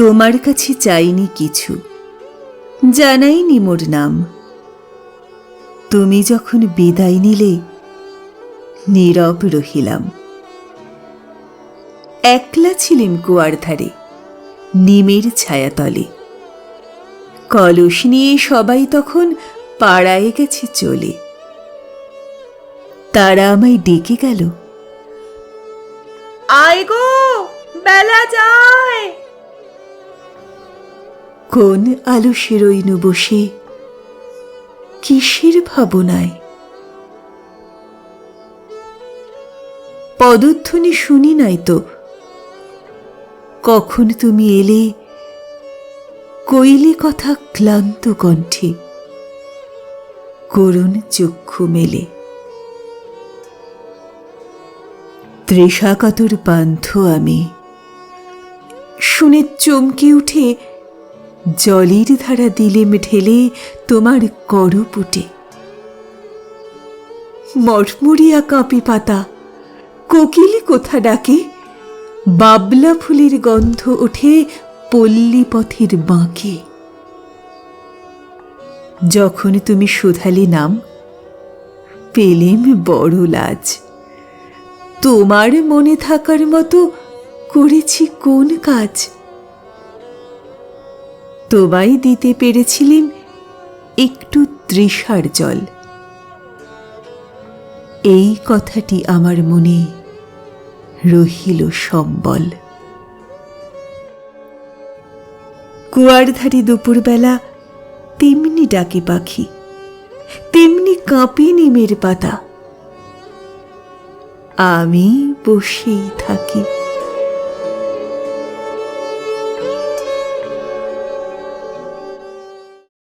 তোমার কাছে চাইনি কিছু। জানাইনি মোর নাম। তুমি যখন বিদায় নিলে, নীরব রহিলাম। একলা ছিলেম কুয়ার ধারে, নিমের ছায়াতলে। কলস নিয়ে সবাই তখন পাড়ায় গেছে চলে। তারা আমায় ডেকে গেল। আয় গো, বেলা যায়। কোন আলসে রইনু বসে? কিসের ভাবনায়? পদধ্বনি শুনি নাই তো। কখন তুমি এলে? কইলে কথা ক্লান্ত কণ্ঠে। করুণ চক্ষু মেলে। তৃষাকাতর পান্থ আমি। শুনে চমকে উঠে জলের ধারা দিলেম ঢেলে তোমার করপুটে। মটমরিয়া কাঁপি পাতা, কোকিল কোথা ডাকে? বাবলা ফুলের গন্ধ ওঠে পল্লী পথের বাঁকে। যখন তুমি শুধালি নাম, পেলেম বড় লাজ। তোমার মনে থাকার মতো করেছি কোন কাজ? তোমায় দিতে পেরেছিলেন একটু তৃষার জল। এই কথাটি আমার মনে রহিল সম্বল। কুয়ার ধারে দুপুরবেলা তেমনি ডাকে পাখি, তেমনি কাঁপে নিমের পাতা। আমি বসেই থাকি।